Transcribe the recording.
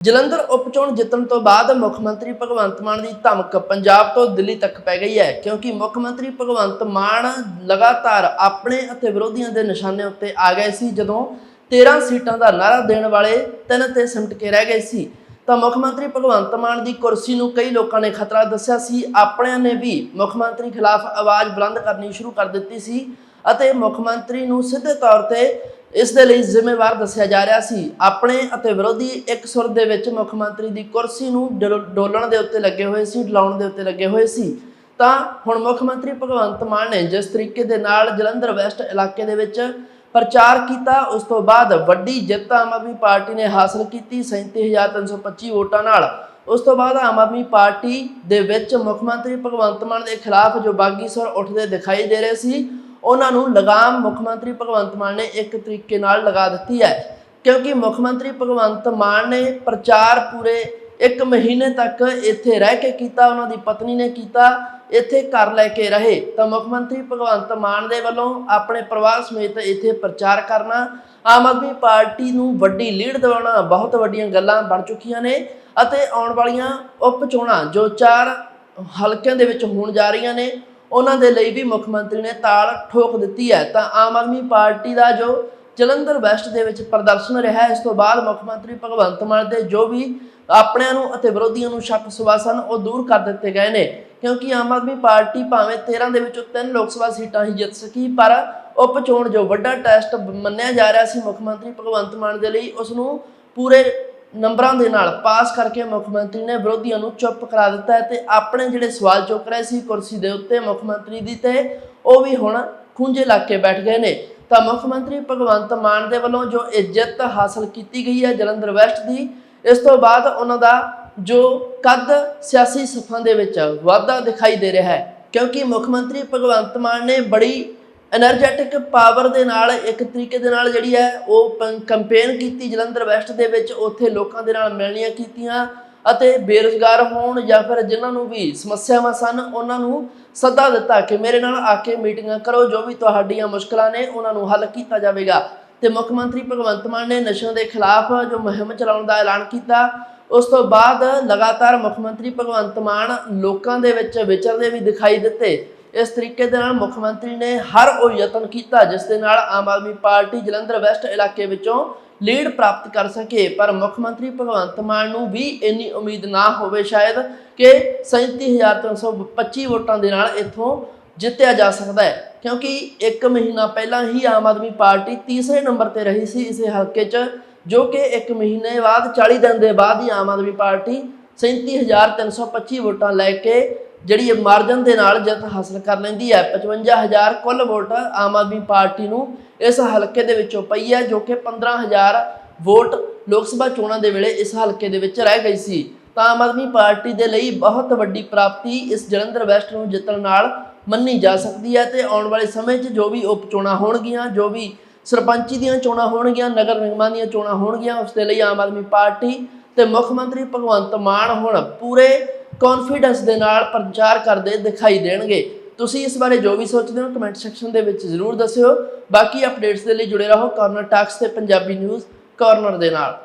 ਜਲੰਧਰ ਉਪਚੋਣ ਜਿੱਤਣ ਤੋਂ ਬਾਅਦ ਮੁੱਖ ਮੰਤਰੀ ਭਗਵੰਤ ਮਾਨ ਦੀ ਧਮਕ ਪੰਜਾਬ ਤੋਂ ਦਿੱਲੀ ਤੱਕ ਪੈ ਗਈ ਹੈ, ਕਿਉਂਕਿ ਮੁੱਖ ਮੰਤਰੀ ਭਗਵੰਤ ਮਾਨ ਲਗਾਤਾਰ ਆਪਣੇ ਅਤੇ ਵਿਰੋਧੀਆਂ ਦੇ ਨਿਸ਼ਾਨੇ ਉੱਤੇ ਆ ਗਏ ਸੀ। ਜਦੋਂ 13 ਸੀਟਾਂ ਦਾ ਨਾਰਾ ਦੇਣ ਵਾਲੇ ਤਿੰਨ ਤੇ ਸਿਮਟ ਕੇ ਰਹਿ ਗਏ ਸੀ, ਤਾਂ ਮੁੱਖ ਮੰਤਰੀ ਭਗਵੰਤ ਮਾਨ ਦੀ ਕੁਰਸੀ ਨੂੰ ਕਈ ਲੋਕਾਂ ਨੇ ਖਤਰਾ ਦੱਸਿਆ ਸੀ। ਆਪਣਿਆਂ ਨੇ ਵੀ ਮੁੱਖ ਮੰਤਰੀ ਖਿਲਾਫ ਆਵਾਜ਼ ਬੁਲੰਦ ਕਰਨੀ ਸ਼ੁਰੂ ਕਰ ਦਿੱਤੀ ਸੀ ਅਤੇ ਮੁੱਖ ਮੰਤਰੀ ਨੂੰ ਸਿੱਧੇ ਤੌਰ ਤੇ ਇਸ ਦੇ ਲਈ ਜ਼ਿੰਮੇਵਾਰ ਦੱਸਿਆ ਜਾ ਰਿਹਾ ਸੀ। ਆਪਣੇ ਅਤੇ ਵਿਰੋਧੀ ਇੱਕ ਸੁਰ ਦੇ ਵਿੱਚ ਮੁੱਖ ਮੰਤਰੀ ਦੀ ਕੁਰਸੀ ਨੂੰ ਡੋਲ- ਡੋਲਣ ਦੇ ਉੱਤੇ ਲੱਗੇ ਹੋਏ ਸੀ, ਡਲਾਉਣ ਦੇ ਉੱਤੇ ਲੱਗੇ ਹੋਏ ਸੀ। ਤਾਂ ਹੁਣ ਮੁੱਖ ਮੰਤਰੀ ਭਗਵੰਤ ਮਾਨ ਨੇ ਜਿਸ ਤਰੀਕੇ ਦੇ ਨਾਲ ਜਲੰਧਰ ਵੈਸਟ ਇਲਾਕੇ ਦੇ ਵਿੱਚ ਪ੍ਰਚਾਰ ਕੀਤਾ, ਉਸ ਤੋਂ ਬਾਅਦ ਵੱਡੀ ਜਿੱਤ ਆਮ ਆਦਮੀ ਪਾਰਟੀ ਨੇ ਹਾਸਲ ਕੀਤੀ 37325 ਵੋਟਾਂ ਨਾਲ। ਉਸ ਤੋਂ ਬਾਅਦ ਆਮ ਆਦਮੀ ਪਾਰਟੀ ਦੇ ਵਿੱਚ ਮੁੱਖ ਮੰਤਰੀ ਭਗਵੰਤ ਮਾਨ ਦੇ ਖਿਲਾਫ ਜੋ ਬਾਗੀ ਸੁਰ ਉੱਠਦੇ ਦਿਖਾਈ ਦੇ ਰਹੇ ਸੀ ਉਹਨਾਂ ਨੂੰ ਲਗਾਮ ਮੁੱਖ ਮੰਤਰੀ ਭਗਵੰਤ ਮਾਨ ਨੇ ਇੱਕ ਤਰੀਕੇ ਨਾਲ ਲਗਾ ਦਿੱਤੀ ਹੈ। ਕਿਉਂਕਿ ਮੁੱਖ ਮੰਤਰੀ ਭਗਵੰਤ ਮਾਨ ਨੇ ਪ੍ਰਚਾਰ ਪੂਰੇ ਇੱਕ ਮਹੀਨੇ ਤੱਕ ਇੱਥੇ ਰਹਿ ਕੇ ਕੀਤਾ, ਉਹਨਾਂ ਦੀ ਪਤਨੀ ਨੇ ਕੀਤਾ, ਇੱਥੇ ਘਰ ਲੈ ਕੇ ਰਹੇ। ਤਾਂ ਮੁੱਖ ਮੰਤਰੀ ਭਗਵੰਤ ਮਾਨ ਦੇ ਵੱਲੋਂ ਆਪਣੇ ਪਰਿਵਾਰ ਸਮੇਤ ਇੱਥੇ ਪ੍ਰਚਾਰ ਕਰਨਾ, ਆਮ ਆਦਮੀ ਪਾਰਟੀ ਨੂੰ ਵੱਡੀ ਲੀਡ ਦਿਵਾਉਣਾ ਬਹੁਤ ਵੱਡੀਆਂ ਗੱਲਾਂ ਬਣ ਚੁੱਕੀਆਂ ਨੇ ਅਤੇ ਆਉਣ ਵਾਲੀਆਂ ਉਪ ਚੋਣਾਂ ਜੋ ਚਾਰ ਹਲਕਿਆਂ ਦੇ ਵਿੱਚ ਹੋਣ ਜਾ ਰਹੀਆਂ ਨੇ ਉਹਨਾਂ ਦੇ ਲਈ ਵੀ ਮੁੱਖ ਮੰਤਰੀ ਨੇ ਤਾਲ ਠੋਕ ਦਿੱਤੀ ਹੈ। ਤਾਂ ਆਮ ਆਦਮੀ ਪਾਰਟੀ ਦਾ ਜੋ ਜਲੰਧਰ ਵੈਸਟ ਦੇ ਵਿੱਚ ਪ੍ਰਦਰਸ਼ਨ ਰਿਹਾ, ਇਸ ਤੋਂ ਬਾਅਦ ਮੁੱਖ ਮੰਤਰੀ ਭਗਵੰਤ ਮਾਨ ਦੇ ਜੋ ਵੀ ਆਪਣਿਆਂ ਨੂੰ ਅਤੇ ਵਿਰੋਧੀਆਂ ਨੂੰ ਸ਼ੱਕ ਸੁਭਾਸਨ ਉਹ ਦੂਰ ਕਰ ਦਿੱਤੇ ਗਏ ਨੇ। ਕਿਉਂਕਿ ਆਮ ਆਦਮੀ ਪਾਰਟੀ ਭਾਵੇਂ 13 ਦੇ ਵਿੱਚੋਂ 3 ਲੋਕ ਸਭਾ ਸੀਟਾਂ ਹੀ ਜਿੱਤ ਸਕੀ, ਪਰ ਉਪ ਚੋਣ ਜੋ ਵੱਡਾ ਟੈਸਟ ਮੰਨਿਆ ਜਾ ਰਿਹਾ ਸੀ ਮੁੱਖ ਮੰਤਰੀ ਭਗਵੰਤ ਮਾਨ ਦੇ ਲਈ, ਉਸ ਨੂੰ ਪੂਰੇ ਨੰਬਰਾਂ ਦੇ ਨਾਲ ਪਾਸ ਕਰਕੇ ਮੁੱਖ ਮੰਤਰੀ ਨੇ ਵਿਰੋਧੀਆਂ ਨੂੰ ਚੁੱਪ ਕਰਾ ਦਿੱਤਾ ਹੈ ਤੇ ਆਪਣੇ ਜਿਹੜੇ ਸਵਾਲ ਚੁੱਕ ਰਹੇ ਸੀ ਕੁਰਸੀ ਦੇ ਉੱਤੇ ਮੁੱਖ ਮੰਤਰੀ ਦੀ ਤੇ ਉਹ ਵੀ ਹੁਣ ਖੁੰਝੇ ਲਾ ਕੇ ਬੈਠ ਗਏ ਨੇ। ਤਾਂ ਮੁੱਖ ਮੰਤਰੀ ਭਗਵੰਤ ਮਾਨ ਦੇ ਵੱਲੋਂ ਜੋ ਇੱਜ਼ਤ ਹਾਸਲ ਕੀਤੀ ਗਈ ਹੈ ਜਲੰਧਰ ਵੈਸਟ ਦੀ, ਇਸ ਤੋਂ ਬਾਅਦ ਉਹਨਾਂ ਦਾ ਜੋ ਕੱਦ ਸਿਆਸੀ ਸਫਾਂ ਦੇ ਵਿੱਚ ਵਾਧਾ ਦਿਖਾਈ ਦੇ ਰਿਹਾ ਹੈ। ਕਿਉਂਕਿ ਮੁੱਖ ਮੰਤਰੀ ਭਗਵੰਤ ਮਾਨ ਨੇ ਬੜੀ ਐਨਰਜੈਟਿਕ ਪਾਵਰ ਦੇ ਨਾਲ, ਇੱਕ ਤਰੀਕੇ ਦੇ ਨਾਲ ਜਿਹੜੀ ਹੈ, ਉਹ ਕੰਪੇਨ ਕੀਤੀ ਜਲੰਧਰ ਵੈਸਟ ਦੇ ਵਿੱਚ, ਉੱਥੇ ਲੋਕਾਂ ਦੇ ਨਾਲ ਮਿਲਣੀਆਂ ਕੀਤੀਆਂ ਅਤੇ ਬੇਰੋਜ਼ਗਾਰ ਹੋਣ ਜਾਂ ਫਿਰ ਜਿਨ੍ਹਾਂ ਨੂੰ ਵੀ ਸਮੱਸਿਆਵਾਂ ਸਨ, ਉਹਨਾਂ ਨੂੰ ਸੱਦਾ ਦਿੱਤਾ ਕਿ ਮੇਰੇ ਨਾਲ ਆ ਕੇ ਮੀਟਿੰਗਾਂ ਕਰੋ, ਜੋ ਵੀ ਤੁਹਾਡੀਆਂ ਮੁਸ਼ਕਲਾਂ ਨੇ, ਉਹਨਾਂ ਨੂੰ ਹੱਲ ਕੀਤਾ ਜਾਵੇਗਾ। ਤੇ ਮੁੱਖ ਮੰਤਰੀ ਭਗਵੰਤ ਮਾਨ ਨੇ ਨਸ਼ਿਆਂ ਦੇ ਖਿਲਾਫ ਜੋ ਮੁਹਿੰਮ ਚਲਾਉਣ ਦਾ ਐਲਾਨ ਕੀਤਾ, ਉਸ ਤੋਂ ਬਾਅਦ ਲਗਾਤਾਰ ਮੁੱਖ ਮੰਤਰੀ ਭਗਵੰਤ ਮਾਨ ਲੋਕਾਂ ਦੇ ਵਿੱਚ ਵਿਚਰਦੇ ਵੀ ਦਿਖਾਈ ਦਿੱਤੇ। ਇਸ ਤਰੀਕੇ ਦੇ ਨਾਲ ਮੁੱਖ ਮੰਤਰੀ ਨੇ ਹਰ ਉਹ ਯਤਨ ਕੀਤਾ ਜਿਸ ਦੇ ਨਾਲ ਆਮ ਆਦਮੀ ਪਾਰਟੀ ਜਲੰਧਰ ਵੈਸਟ ਇਲਾਕੇ ਵਿੱਚੋਂ ਲੀਡ ਪ੍ਰਾਪਤ ਕਰ ਸਕੇ। ਪਰ ਮੁੱਖ ਮੰਤਰੀ ਭਗਵੰਤ ਮਾਨ ਨੂੰ ਵੀ ਇੰਨੀ ਉਮੀਦ ਨਾ ਹੋਵੇ ਸ਼ਾਇਦ ਕਿ 37325 ਵੋਟਾਂ ਦੇ ਨਾਲ ਇੱਥੋਂ ਜਿੱਤਿਆ ਜਾ ਸਕਦਾ ਹੈ। ਕਿਉਂਕਿ 1 ਮਹੀਨਾ ਪਹਿਲਾਂ ਹੀ ਆਮ ਆਦਮੀ ਪਾਰਟੀ ਤੀਸਰੇ ਨੰਬਰ ਤੇ ਰਹੀ ਸੀ ਇਸੇ ਹਲਕੇ 'ਚ, ਜੋ ਕਿ 1 ਮਹੀਨੇ ਬਾਅਦ 40 ਦਿਨ ਦੇ ਬਾਅਦ ਹੀ ਆਮ ਆਦਮੀ ਪਾਰਟੀ 37325 ਵੋਟਾਂ ਲੈ ਕੇ ਜਿਹੜੀ ਮਾਰਜਨ ਦੇ ਨਾਲ ਜਿੱਤ ਹਾਸਲ ਕਰ ਲੈਂਦੀ ਹੈ। 55000 ਕੁੱਲ ਵੋਟ ਆਮ ਆਦਮੀ ਪਾਰਟੀ ਨੂੰ ਇਸ ਹਲਕੇ ਦੇ ਵਿੱਚੋਂ ਪਈ ਹੈ, ਜੋ ਕਿ 15000 ਵੋਟ ਲੋਕ ਸਭਾ ਚੋਣਾਂ ਦੇ ਵੇਲੇ ਇਸ ਹਲਕੇ ਦੇ ਵਿੱਚ ਰਹਿ ਗਈ ਸੀ। ਤਾਂ ਆਮ ਆਦਮੀ ਪਾਰਟੀ ਦੇ ਲਈ ਬਹੁਤ ਵੱਡੀ ਪ੍ਰਾਪਤੀ ਇਸ ਜਲੰਧਰ ਵੈਸਟ ਨੂੰ ਜਿੱਤਣ ਨਾਲ ਮੰਨੀ ਜਾ ਸਕਦੀ ਹੈ ਤੇ ਆਉਣ ਵਾਲੇ ਸਮੇਂ 'ਚ ਜੋ ਵੀ ਉਪ ਚੋਣਾਂ ਹੋਣਗੀਆਂ, ਜੋ ਵੀ ਸਰਪੰਚੀ ਦੀਆਂ ਚੋਣਾਂ ਹੋਣਗੀਆਂ, ਨਗਰ ਨਿਗਮਾਂ ਦੀਆਂ ਚੋਣਾਂ ਹੋਣਗੀਆਂ, ਉਸ ਦੇ ਲਈ ਆਮ ਆਦਮੀ ਪਾਰਟੀ ਤੇ ਮੁੱਖ ਮੰਤਰੀ ਭਗਵੰਤ ਮਾਨ ਹੁਣ ਪੂਰੇ ਕੌਨਫੀਡੈਂਸ ਦੇ ਨਾਲ ਪ੍ਰਚਾਰ ਕਰਦੇ ਦਿਖਾਈ ਦੇਣਗੇ। ਤੁਸੀਂ ਇਸ ਬਾਰੇ ਜੋ ਵੀ ਸੋਚਦੇ ਹੋ ਕਮੈਂਟ ਸੈਕਸ਼ਨ ਦੇ ਵਿੱਚ ਜ਼ਰੂਰ ਦੱਸਿਓ। ਬਾਕੀ ਅਪਡੇਟਸ ਦੇ ਲਈ ਜੁੜੇ ਰਹੋ ਕਾਰਨਰ ਟਾਕਸ ਤੇ ਪੰਜਾਬੀ ਨਿਊਜ਼ ਕਾਰਨਰ ਦੇ ਨਾਲ।